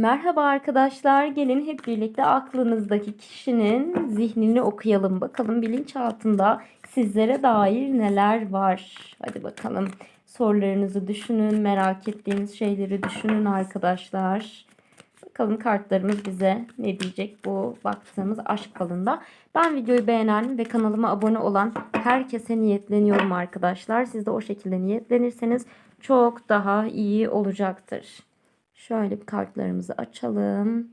Merhaba arkadaşlar. Gelin hep birlikte aklınızdaki kişinin zihnini okuyalım. Bakalım bilinçaltında sizlere dair neler var. Hadi bakalım. Sorularınızı düşünün, merak ettiğiniz şeyleri düşünün arkadaşlar. Bakalım kartlarımız bize ne diyecek bu baktığımız aşk falında. Ben videoyu beğenen ve kanalıma abone olan herkese niyetleniyorum arkadaşlar. Siz de o şekilde niyetlenirseniz çok daha iyi olacaktır. Şöyle bir kartlarımızı açalım.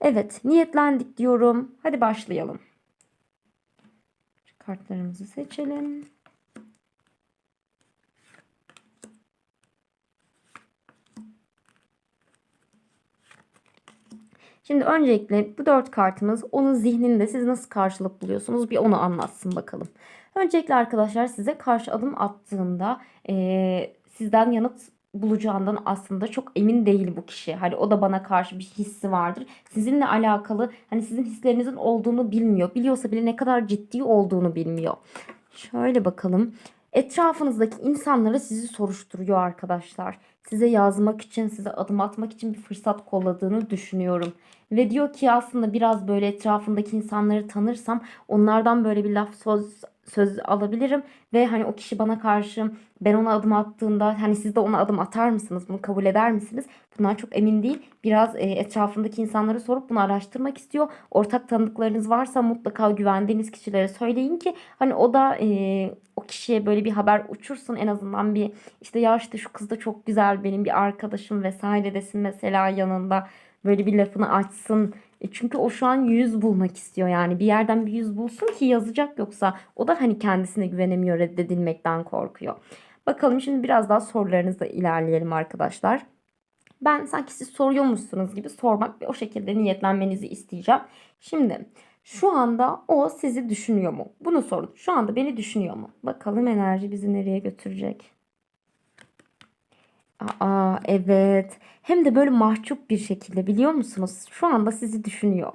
Evet, niyetlendik diyorum. Hadi başlayalım. Kartlarımızı seçelim. Şimdi öncelikle bu dört kartımız onun zihninde siz nasıl karşılık buluyorsunuz bir onu anlatsın bakalım. Öncelikle arkadaşlar size karşı adım attığında e, sizden yanıt bulacağından aslında çok emin değil bu kişi. Hani o da bana karşı bir hissi vardır. Sizinle alakalı hani sizin hislerinizin olduğunu bilmiyor. Biliyorsa bile ne kadar ciddi olduğunu bilmiyor. Şöyle bakalım. Etrafınızdaki insanlara sizi soruşturuyor arkadaşlar. Size yazmak için, size adım atmak için bir fırsat kolladığını düşünüyorum. Ve diyor ki aslında biraz böyle etrafındaki insanları tanırsam onlardan böyle bir laf söz söz alabilirim ve hani o kişi bana karşı ben ona adım attığında hani siz de ona adım atar mısınız? Bunu kabul eder misiniz? Bundan çok emin değil. Biraz e, etrafındaki insanlara sorup bunu araştırmak istiyor. Ortak tanıdıklarınız varsa mutlaka güvendiğiniz kişilere söyleyin ki hani o da e, o kişiye böyle bir haber uçursun en azından bir işte ya işte şu kız da çok güzel benim bir arkadaşım vesaire desin mesela yanında böyle bir lafını açsın. E çünkü o şu an yüz bulmak istiyor yani bir yerden bir yüz bulsun ki yazacak yoksa o da hani kendisine güvenemiyor reddedilmekten korkuyor. Bakalım şimdi biraz daha sorularınızla ilerleyelim arkadaşlar. Ben sanki siz soruyormuşsunuz gibi sormak ve o şekilde niyetlenmenizi isteyeceğim. Şimdi şu anda o sizi düşünüyor mu? Bunu sorun. Şu anda beni düşünüyor mu? Bakalım enerji bizi nereye götürecek? Aa evet. Hem de böyle mahcup bir şekilde biliyor musunuz? Şu anda sizi düşünüyor.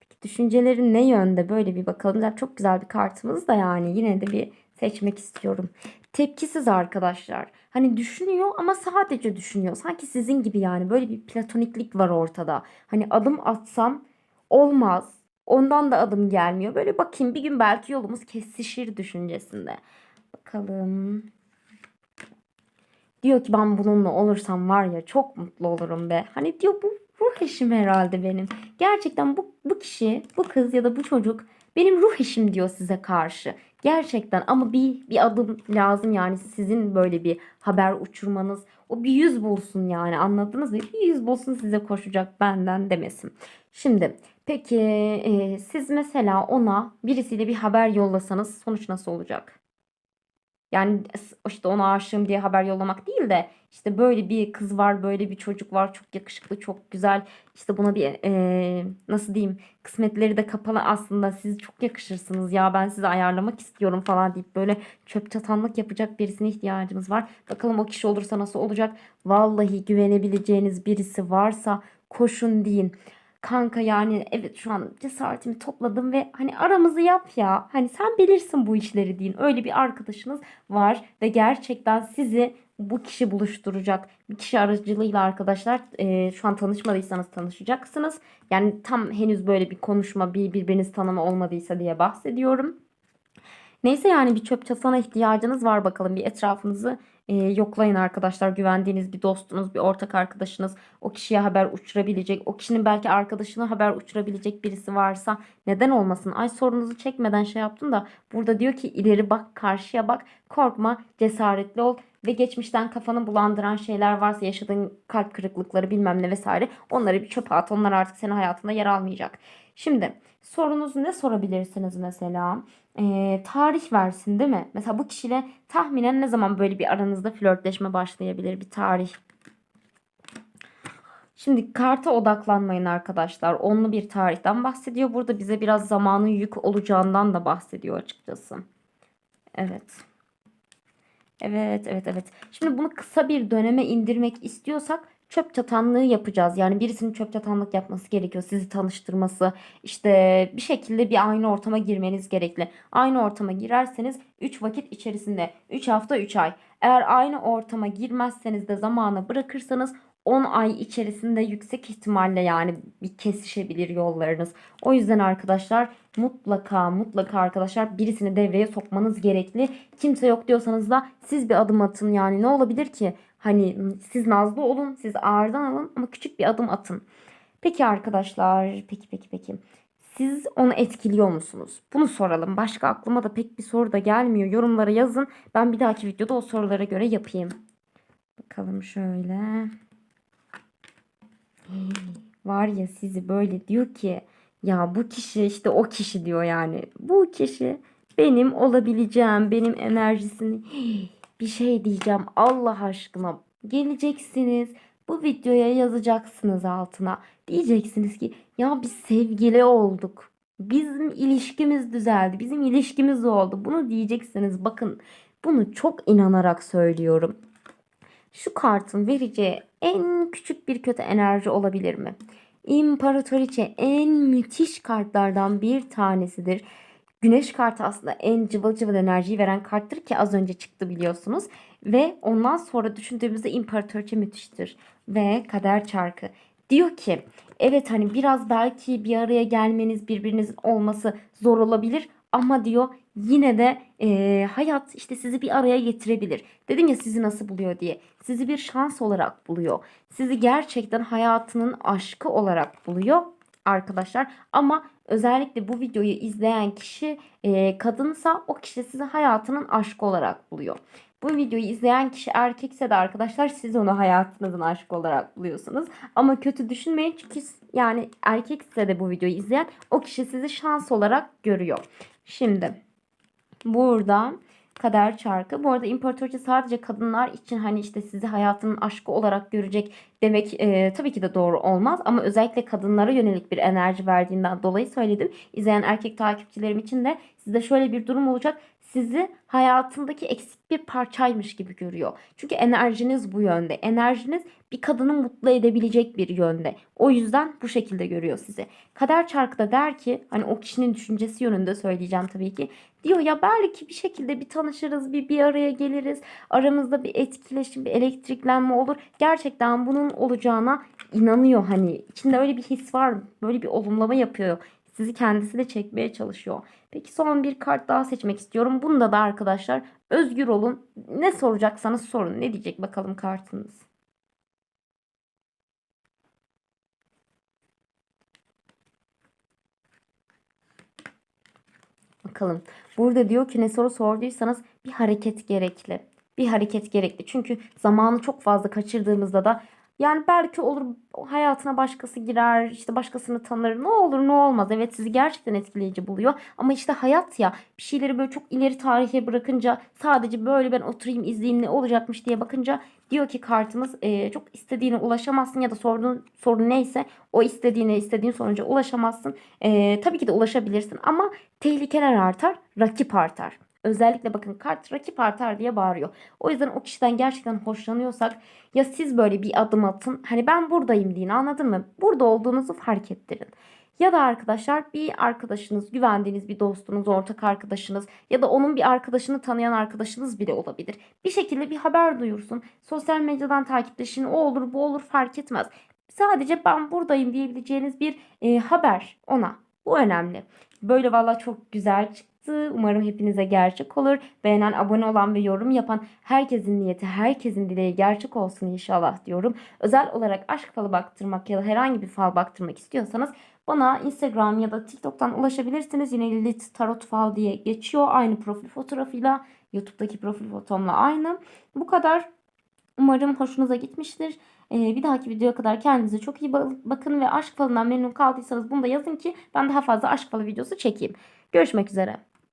Peki düşünceleri ne yönde? Böyle bir bakalım. Zaten çok güzel bir kartımız da yani yine de bir seçmek istiyorum. Tepkisiz arkadaşlar. Hani düşünüyor ama sadece düşünüyor. Sanki sizin gibi yani böyle bir platoniklik var ortada. Hani adım atsam olmaz. Ondan da adım gelmiyor. Böyle bakayım bir gün belki yolumuz kesişir düşüncesinde. Bakalım. Diyor ki ben bununla olursam var ya çok mutlu olurum be. Hani diyor bu ruh eşim herhalde benim. Gerçekten bu, bu kişi, bu kız ya da bu çocuk benim ruh eşim diyor size karşı. Gerçekten ama bir, bir adım lazım yani sizin böyle bir haber uçurmanız. O bir yüz bulsun yani anladınız mı? Bir yüz bulsun size koşacak benden demesin. Şimdi peki e, siz mesela ona birisiyle bir haber yollasanız sonuç nasıl olacak? Yani işte ona aşığım diye haber yollamak değil de işte böyle bir kız var, böyle bir çocuk var, çok yakışıklı, çok güzel. İşte buna bir e, nasıl diyeyim kısmetleri de kapalı aslında siz çok yakışırsınız ya ben sizi ayarlamak istiyorum falan deyip böyle çöp çatanlık yapacak birisine ihtiyacımız var. Bakalım o kişi olursa nasıl olacak? Vallahi güvenebileceğiniz birisi varsa koşun deyin kanka yani evet şu an cesaretimi topladım ve hani aramızı yap ya. Hani sen bilirsin bu işleri deyin. Öyle bir arkadaşınız var ve gerçekten sizi bu kişi buluşturacak. Bir kişi aracılığıyla arkadaşlar e, şu an tanışmadıysanız tanışacaksınız. Yani tam henüz böyle bir konuşma, bir birbirinizi tanıma olmadıysa diye bahsediyorum. Neyse yani bir çöp çatana ihtiyacınız var bakalım. Bir etrafınızı e, yoklayın arkadaşlar. Güvendiğiniz bir dostunuz, bir ortak arkadaşınız o kişiye haber uçurabilecek, o kişinin belki arkadaşına haber uçurabilecek birisi varsa neden olmasın? Ay sorunuzu çekmeden şey yaptım da burada diyor ki ileri bak, karşıya bak, korkma, cesaretli ol ve geçmişten kafanı bulandıran şeyler varsa yaşadığın kalp kırıklıkları bilmem ne vesaire onları bir çöpe at. Onlar artık senin hayatında yer almayacak. Şimdi sorunuzu ne sorabilirsiniz mesela? Ee, tarih versin değil mi? Mesela bu kişiyle tahminen ne zaman böyle bir aranızda flörtleşme başlayabilir bir tarih. Şimdi karta odaklanmayın arkadaşlar. Onlu bir tarihten bahsediyor. Burada bize biraz zamanın yük olacağından da bahsediyor açıkçası. Evet. Evet, evet, evet. Şimdi bunu kısa bir döneme indirmek istiyorsak çöp çatanlığı yapacağız. Yani birisinin çöp çatanlık yapması gerekiyor. Sizi tanıştırması, işte bir şekilde bir aynı ortama girmeniz gerekli. Aynı ortama girerseniz 3 vakit içerisinde 3 hafta 3 ay. Eğer aynı ortama girmezseniz de zamanı bırakırsanız 10 ay içerisinde yüksek ihtimalle yani bir kesişebilir yollarınız. O yüzden arkadaşlar mutlaka mutlaka arkadaşlar birisini devreye sokmanız gerekli. Kimse yok diyorsanız da siz bir adım atın yani ne olabilir ki? Hani siz nazlı olun, siz ağırdan alın ama küçük bir adım atın. Peki arkadaşlar, peki peki peki. Siz onu etkiliyor musunuz? Bunu soralım. Başka aklıma da pek bir soru da gelmiyor. Yorumlara yazın. Ben bir dahaki videoda o sorulara göre yapayım. Bakalım şöyle. Var ya sizi böyle diyor ki ya bu kişi işte o kişi diyor yani. Bu kişi benim olabileceğim, benim enerjisini bir şey diyeceğim Allah aşkına. Geleceksiniz. Bu videoya yazacaksınız altına. Diyeceksiniz ki ya biz sevgili olduk. Bizim ilişkimiz düzeldi. Bizim ilişkimiz oldu. Bunu diyeceksiniz. Bakın bunu çok inanarak söylüyorum. Şu kartın vereceği en küçük bir kötü enerji olabilir mi? İmparatoriçe en müthiş kartlardan bir tanesidir. Güneş kartı aslında en cıvıl cıvıl enerjiyi veren karttır ki az önce çıktı biliyorsunuz. Ve ondan sonra düşündüğümüzde imparatoriçe müthiştir. Ve kader çarkı. Diyor ki evet hani biraz belki bir araya gelmeniz birbirinizin olması zor olabilir ama diyor yine de e, hayat işte sizi bir araya getirebilir. Dedim ya sizi nasıl buluyor diye. Sizi bir şans olarak buluyor. Sizi gerçekten hayatının aşkı olarak buluyor arkadaşlar. Ama özellikle bu videoyu izleyen kişi e, kadınsa o kişi sizi hayatının aşkı olarak buluyor. Bu videoyu izleyen kişi erkekse de arkadaşlar siz onu hayatınızın aşkı olarak buluyorsunuz. Ama kötü düşünmeyin çünkü yani erkekse de bu videoyu izleyen o kişi sizi şans olarak görüyor. Şimdi burada kader çarkı. Bu arada imparatoriçe sadece kadınlar için hani işte sizi hayatının aşkı olarak görecek demek e, tabii ki de doğru olmaz. Ama özellikle kadınlara yönelik bir enerji verdiğinden dolayı söyledim. İzleyen erkek takipçilerim için de sizde şöyle bir durum olacak. Sizi hayatındaki eksik bir parçaymış gibi görüyor. Çünkü enerjiniz bu yönde. Enerjiniz bir kadını mutlu edebilecek bir yönde. O yüzden bu şekilde görüyor sizi. Kader çarkı da der ki hani o kişinin düşüncesi yönünde söyleyeceğim tabii ki. Diyor ya belki bir şekilde bir tanışırız, bir bir araya geliriz. Aramızda bir etkileşim, bir elektriklenme olur. Gerçekten bunun olacağına inanıyor hani. içinde öyle bir his var. Böyle bir olumlama yapıyor. Sizi kendisi de çekmeye çalışıyor. Peki son bir kart daha seçmek istiyorum. Bunda da arkadaşlar özgür olun. Ne soracaksanız sorun. Ne diyecek bakalım kartınız. Bakalım. Burada diyor ki ne soru sorduysanız bir hareket gerekli. Bir hareket gerekli. Çünkü zamanı çok fazla kaçırdığımızda da yani belki olur hayatına başkası girer, işte başkasını tanır. Ne olur ne olmaz. Evet sizi gerçekten etkileyici buluyor. Ama işte hayat ya bir şeyleri böyle çok ileri tarihe bırakınca sadece böyle ben oturayım izleyeyim ne olacakmış diye bakınca diyor ki kartımız e, çok istediğine ulaşamazsın ya da sorduğun sorun neyse o istediğine istediğin sonuca ulaşamazsın. E, tabii ki de ulaşabilirsin ama tehlikeler artar, rakip artar. Özellikle bakın kart rakip artar diye bağırıyor. O yüzden o kişiden gerçekten hoşlanıyorsak ya siz böyle bir adım atın. Hani ben buradayım deyin anladın mı? Burada olduğunuzu fark ettirin. Ya da arkadaşlar bir arkadaşınız, güvendiğiniz bir dostunuz, ortak arkadaşınız ya da onun bir arkadaşını tanıyan arkadaşınız bile olabilir. Bir şekilde bir haber duyursun. Sosyal medyadan takipleşin. O olur bu olur fark etmez. Sadece ben buradayım diyebileceğiniz bir e, haber ona. Bu önemli. Böyle valla çok güzel çıktı. Umarım hepinize gerçek olur. Beğenen, abone olan ve yorum yapan herkesin niyeti, herkesin dileği gerçek olsun inşallah diyorum. Özel olarak aşk falı baktırmak ya da herhangi bir fal baktırmak istiyorsanız bana Instagram ya da TikTok'tan ulaşabilirsiniz. Yine Lilith Tarot Fal diye geçiyor. Aynı profil fotoğrafıyla. YouTube'daki profil fotomla aynı. Bu kadar. Umarım hoşunuza gitmiştir. Ee, bir dahaki videoya kadar kendinize çok iyi bakın ve aşk falından memnun kaldıysanız bunu da yazın ki ben daha fazla aşk falı videosu çekeyim. Görüşmek üzere.